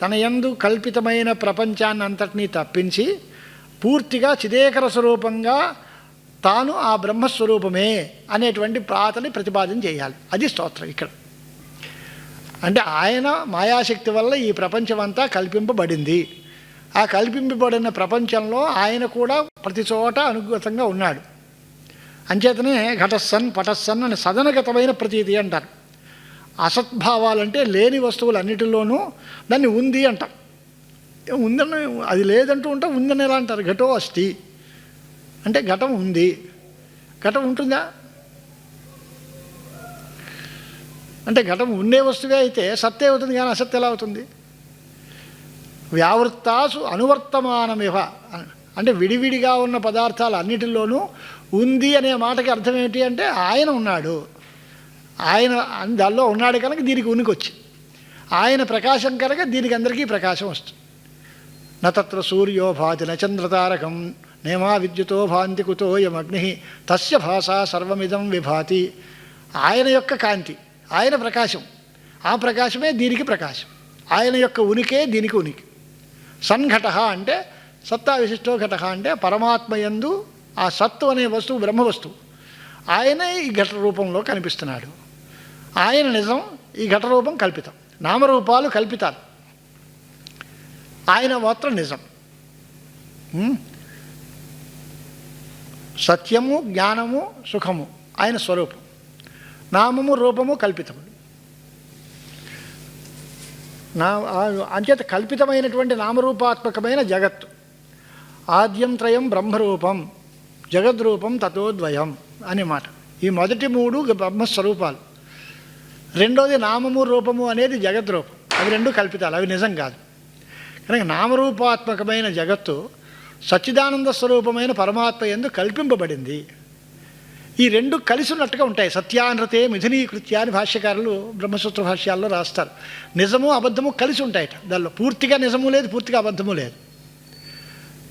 తన యందు కల్పితమైన ప్రపంచాన్ని అంతటినీ తప్పించి పూర్తిగా చిదేకర స్వరూపంగా తాను ఆ బ్రహ్మస్వరూపమే అనేటువంటి ప్రాతని ప్రతిపాదన చేయాలి. అది స్తోత్రం ఇక్కడ. అంటే ఆయన మాయాశక్తి వల్ల ఈ ప్రపంచం అంతా కల్పింపబడింది. ఆ కల్పింపబడిన ప్రపంచంలో ఆయన కూడా ప్రతి చోట అనుగతంగా ఉన్నాడు. అంచేతనే ఘటస్సన్ పటస్సన్ అని సదనగతమైన ప్రతీతి అంటారు. అసద్భావాలంటే లేని వస్తువులన్నిటిలోనూ దాన్ని ఉంది అంటాం. ఉందని అది లేదంటూ ఉంటే ఉందని ఎలా అంటారు? ఘటో అస్తి. అంటే ఘటం ఉంది. ఘటం ఉంటుందా? అంటే ఘటం ఉండే వస్తువే అయితే సత్తే అవుతుంది కానీ అసత్య ఎలా అవుతుంది? వ్యావృత్తాసు అనువర్తమానమివ అంటే విడివిడిగా ఉన్న పదార్థాలు అన్నిటిలోనూ ఉంది అనే మాటకి అర్థం ఏమిటి అంటే ఆయన ఉన్నాడు. ఆయన దానిలో ఉన్నాడు కనుక దీనికి ఉనికి వచ్చి ఆయన ప్రకాశం కనుక దీనికి అందరికీ ప్రకాశం వస్తుంది. నత్ర సూర్యో భాతి నచంద్రతారకం నేమా విద్యుతో భాంతి కుతోయమగ్ని తస్య భాష సర్వమిదం విభాతి. ఆయన యొక్క కాంతి ఆయన ప్రకాశం ఆ ప్రకాశమే దీనికి ప్రకాశం. ఆయన యొక్క ఉనికే దీనికి ఉనికి. సన్ఘట అంటే సత్తా విశిష్టో ఘట అంటే పరమాత్మయందు ఆ సత్తు అనే వస్తువు బ్రహ్మ వస్తువు ఆయనే ఈ ఘట రూపంలో కనిపిస్తున్నాడు. ఆయన నిజం ఈ ఘటరూపం కల్పితం. నామరూపాలు కల్పితాలు. ఆయన మాత్రం నిజం. సత్యము జ్ఞానము సుఖము ఆయన స్వరూపం. నామము రూపము కల్పితము నా అంచేత కల్పితమైనటువంటి నామరూపాత్మకమైన జగత్తు. ఆద్యం త్రయం బ్రహ్మరూపం జగద్రూపం తతోద్వయం అనే మాట. ఈ మొదటి మూడు బ్రహ్మస్వరూపాలు. రెండోది నామము రూపము అనేది జగద్రూపం అవి రెండు కల్పితాలు అవి నిజం కాదు. కనుక నామరూపాత్మకమైన జగత్తు సచ్చిదానంద స్వరూపమైన పరమాత్మ ఎందు కల్పింపబడింది. ఈ రెండు కలిసి ఉన్నట్టుగా ఉంటాయి. సత్యానృతే మిథునీకృత్య అని భాష్యకారులు బ్రహ్మసూత్ర భాష్యాల్లో రాస్తారు. నిజము అబద్ధము కలిసి ఉంటాయట. దానిలో పూర్తిగా నిజము లేదు పూర్తిగా అబద్ధము లేదు.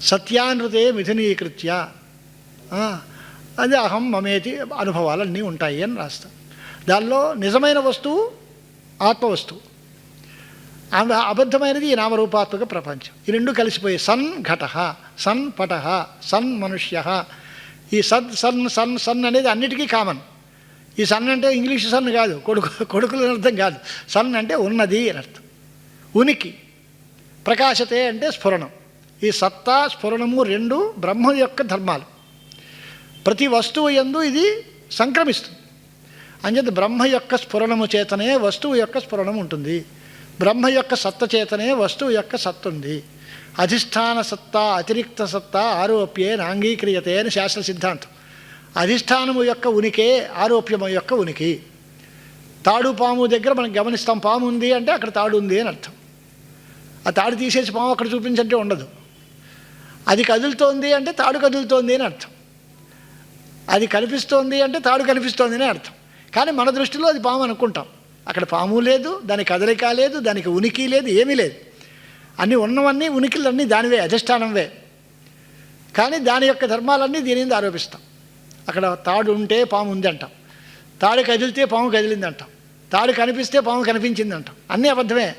సత్యానృతే మిథునీకృత్య. ఆ, అది అహం మమేతి అనుభవాలన్నీ ఉంటాయి అని రాస్తారు. దానిలో నిజమైన వస్తువు ఆత్మవస్తువు. వస్తువు అబద్ధమైనది ఈ నామరూపాత్మక ప్రపంచం. ఈ రెండు కలిసిపోయి సన్ ఘట సన్ పట సన్ మనుష్య. ఈ సద్ సన్ సన్ సన్ అనేది అన్నిటికీ కామన్. ఈ సన్ అంటే ఇంగ్లీష్ సన్ కాదు కొడుకు కొడుకులని అర్థం కాదు. సన్ అంటే ఉన్నది అని అర్థం. ఉనికి ప్రకాశతే అంటే స్ఫురణం. ఈ సత్తా స్ఫురణము రెండు బ్రహ్మ యొక్క ధర్మాలు. ప్రతి వస్తువు యందు ఇది సంక్రమిస్తుంది. అంచేత బ్రహ్మ యొక్క స్ఫురణము చేతనే వస్తువు యొక్క స్ఫురణం ఉంటుంది. బ్రహ్మ యొక్క సత్త చేతనే వస్తువు యొక్క సత్తు ఉంది. అధిష్టాన సత్తా అతిరిక్త సత్తా ఆరోప్యే నాంగీక్రియతే అని శాస్త్ర సిద్ధాంతం. అధిష్టానము యొక్క ఉనికే ఆరోప్యము యొక్క ఉనికి. తాడు పాము దగ్గర మనం గమనిస్తాం పాము ఉంది అంటే అక్కడ తాడు ఉంది అని అర్థం. ఆ తాడు తీసేసి పాము అక్కడ చూపించంటే ఉండదు. అది కదులుతోంది అంటే తాడు కదులుతోంది అని అర్థం. అది కనిపిస్తోంది అంటే తాడు కనిపిస్తోంది అని అర్థం. కానీ మన దృష్టిలో అది పాము అనుకుంటాం. అక్కడ పాము లేదు దానికి కదలిక లేదు దానికి ఉనికి లేదు ఏమీ లేదు. అన్నీ ఉన్నవన్నీ ఉనికిలన్నీ దానివే అధిష్టానంవే. కానీ దాని యొక్క ధర్మాలన్నీ దీని మీద ఆరోపిస్తాం. అక్కడ తాడు ఉంటే పాము ఉంది అంటాం. తాడు కదిలితే పాము కదిలింది అంటాం. తాడు కనిపిస్తే పాము కనిపించింది అంటాం. అన్నీ అబద్ధమే.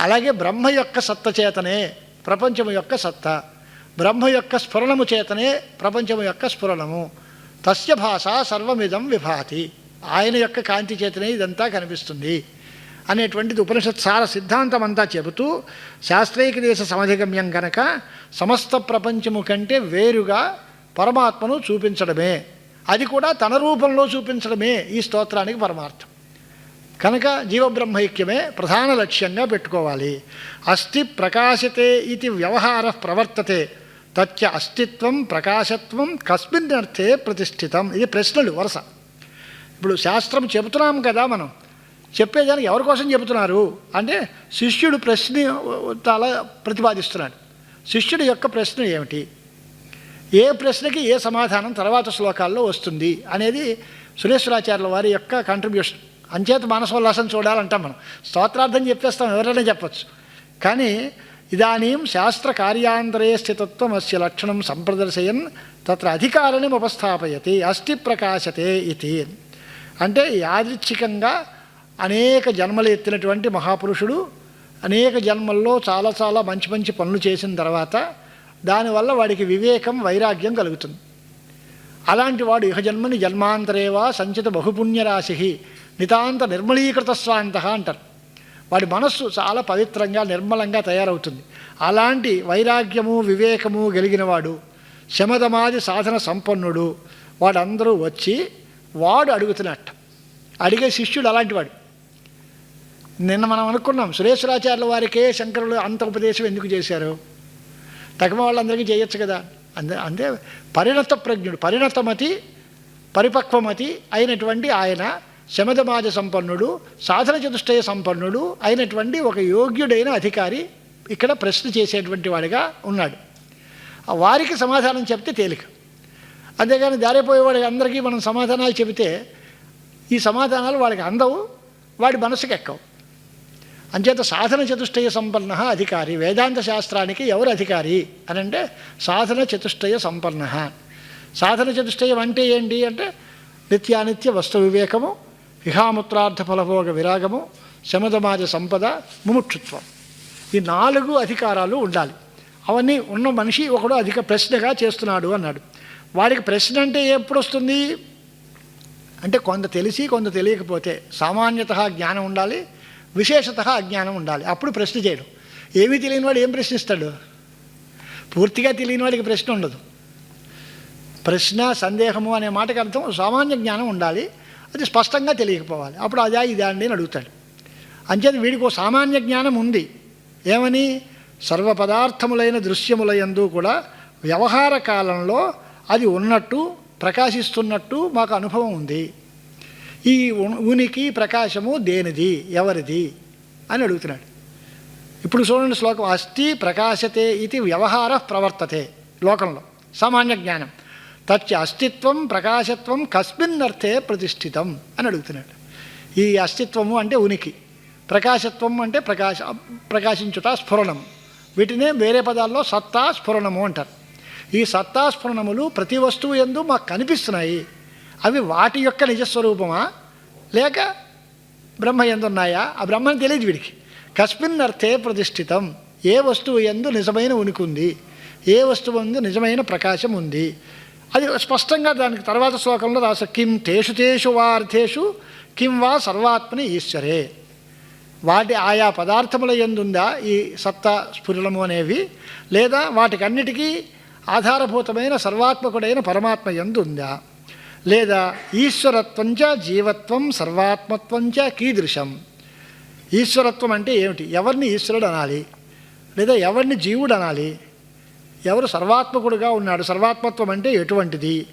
అలాగే బ్రహ్మ యొక్క సత్త చేతనే ప్రపంచము యొక్క సత్త. బ్రహ్మ యొక్క స్ఫురణము చేతనే ప్రపంచము యొక్క స్ఫురణము. తస్య భాష సర్వమిదం విభాతి. ఆయన యొక్క కాంతి చేతనే ఇదంతా కనిపిస్తుంది అనేటువంటిది ఉపనిషత్ సార సిద్ధాంతం అంతా చెబుతూ శాస్త్రైక దేశ సమధిగమ్యం కనుక సమస్త ప్రపంచము కంటే వేరుగా పరమాత్మను చూపించడమే. అది కూడా తన రూపంలో చూపించడమే ఈ స్తోత్రానికి పరమార్థం. కనుక జీవబ్రహ్మైక్యమే ప్రధాన లక్ష్యంగా పెట్టుకోవాలి. అస్థి ప్రకాశతే ఇది వ్యవహార ప్రవర్తతే. తచ్చ అస్తిత్వం ప్రకాశత్వం కస్మిన్ అర్థే ప్రతిష్ఠితం. ఇది ప్రశ్నలు వరుస. ఇప్పుడు శాస్త్రం చెబుతున్నాం కదా మనం. చెప్పేదానికి ఎవరి కోసం చెబుతున్నారు? అంటే శిష్యుడు ప్రశ్న అలా ప్రతిపాదిస్తున్నాడు. శిష్యుడి యొక్క ప్రశ్న ఏమిటి? ఏ ప్రశ్నకి ఏ సమాధానం తర్వాత శ్లోకాల్లో వస్తుంది? అనేది సురేశ్వరాచార్యుల వారి యొక్క కంట్రిబ్యూషన్ అంచేత మానసోల్లాసం చూడాలంటాం మనం. స్తోత్రార్థం చెప్పేస్తాం ఎవరైనా చెప్పచ్చు. కానీ ఇదానీం శాస్త్ర కార్యాంతరే స్థితత్వం అస్య లక్షణం సంప్రదర్శయన్ తత్ర అధికారణం ఉపస్థాపయతి అస్థి ప్రకాశతే ఇది. అంటే యాదృచ్ఛికంగా అనేక జన్మలు ఎత్తినటువంటి మహాపురుషుడు అనేక జన్మల్లో చాలా చాలా మంచి మంచి పనులు చేసిన తర్వాత దానివల్ల వాడికి వివేకం వైరాగ్యం కలుగుతుంది. అలాంటి వాడు ఇహ జన్మని జన్మాంతరేవా సంచిత బహుపుణ్యరాశి నితాంత నిర్మలీకృత స్వాంత అంటారు. వాడి మనస్సు చాలా పవిత్రంగా నిర్మలంగా తయారవుతుంది. అలాంటి వైరాగ్యము వివేకము కలిగినవాడు శమదమాది సాధన సంపన్నుడు. వాడందరూ వచ్చి వాడు అడుగుతున్నట్ట. అడిగే శిష్యుడు అలాంటి వాడు నిన్న మనం అనుకున్నాం సురేశ్వరాచార్యుల వారికే శంకరులు అంత ఉపదేశం ఎందుకు చేశారు? తగిన వాళ్ళందరికీ చేయొచ్చు కదా. అందే అంతే పరిణత ప్రజ్ఞుడు పరిణతమతి పరిపక్వమతి అయినటువంటి ఆయన శమధమాజ సంపన్నుడు సాధన చతుష్టయ సంపన్నుడు అయినటువంటి ఒక యోగ్యుడైన అధికారి ఇక్కడ ప్రశ్న చేసేటువంటి వాడిగా ఉన్నాడు. వారికి సమాధానం చెప్తే తేలిక. అంతేగాని దారిపోయేవాడికి అందరికీ మనం సమాధానాలు చెబితే ఈ సమాధానాలు వాడికి అందవు వాడి మనసుకి ఎక్కవు. అంచేత సాధన చతుష్టయ సంపన్న అధికారి. వేదాంత శాస్త్రానికి ఎవరు అధికారి? అని అంటే సాధన చతుష్టయ సంపన్న. సాధన చతుష్టయం అంటే ఏంటి అంటే నిత్యానిత్య వస్తు వివేకము ఇహాముత్రార్థ ఫలభోగ విరాగము శమదమాజ సంపద ముముక్షుత్వం. ఈ నాలుగు అధికారాలు ఉండాలి. అవన్నీ ఉన్న మనిషి ఒకడు అధిక ప్రశ్నగా చేస్తున్నాడు అన్నాడు. వాడికి ప్రశ్న అంటే ఎప్పుడు వస్తుంది అంటే కొంత తెలిసి కొంత తెలియకపోతే సామాన్యత జ్ఞానం ఉండాలి విశేషత అజ్ఞానం ఉండాలి. అప్పుడు ప్రశ్న చేయడం. ఏమీ తెలియని వాడు ఏం ప్రశ్నిస్తాడు? పూర్తిగా తెలియని వాడికి ప్రశ్న ఉండదు. ప్రశ్న సందేహము అనే మాటకు అర్థం సామాన్య జ్ఞానం ఉండాలి అది స్పష్టంగా తెలియకపోవాలి. అప్పుడు అదా ఇదా అండి అని అడుగుతాడు. అంచేది వీడికి సామాన్య జ్ఞానం ఉంది. ఏమని? సర్వ పదార్థములైన దృశ్యములయందు కూడా వ్యవహార కాలంలో అది ఉన్నట్టు ప్రకాశిస్తున్నట్టు మాకు అనుభవం ఉంది. ఈ ఉ- ఉనికి ప్రకాశము దేనిది ఎవరిది అని అడుగుతున్నాడు. ఇప్పుడు చూడండి శ్లోకం అస్థి ప్రకాశతే ఇది వ్యవహార ప్రవర్తతే లోకంలో సామాన్య జ్ఞానం. తచ్చ అస్తిత్వం ప్రకాశత్వం కస్మిన్నర్థే ప్రతిష్ఠితం అని అడుగుతున్నాడు. ఈ అస్తిత్వము అంటే ఉనికి ప్రకాశత్వం అంటే ప్రకాశ ప్రకాశించుట స్ఫురణం. వీటినే వేరే పదాల్లో సత్తా స్ఫురణము అంటారు. ఈ సత్తా స్ఫురణములు ప్రతి వస్తువు ఎందు మాకు కనిపిస్తున్నాయి. అవి వాటి యొక్క నిజస్వరూపమా? లేక బ్రహ్మ ఎందున్నాయా? ఆ బ్రహ్మని తెలియదు వీడికి. కస్మిన్ అర్థే ప్రతిష్ఠితం. ఏ వస్తువు ఎందు నిజమైన ఉనికి ఉంది? ఏ వస్తువు ఎందు నిజమైన ప్రకాశం ఉంది? అది స్పష్టంగా దానికి తర్వాత శ్లోకంలో రాస కిం తేషు తేషు వా అర్థేషు కిం వా సర్వాత్మని ఈశ్వరే. వాటి ఆయా పదార్థముల ఎందుందా ఈ సత్తా స్ఫురణము అనేవి? లేదా వాటికన్నిటికీ ఆధారభూతమైన సర్వాత్మకుడైన పరమాత్మ ఎందు ఉందా? లేదా ఈశ్వరత్వంచ జీవత్వం సర్వాత్మత్వంచ కీదృశం? ఈశ్వరత్వం అంటే ఏమిటి? ఎవరిని ఈశ్వరుడు అనాలి? లేదా ఎవరిని జీవుడు అనాలి? ఎవరు సర్వాత్మకుడుగా ఉన్నాడు? సర్వాత్మత్వం అంటే ఎటువంటిది?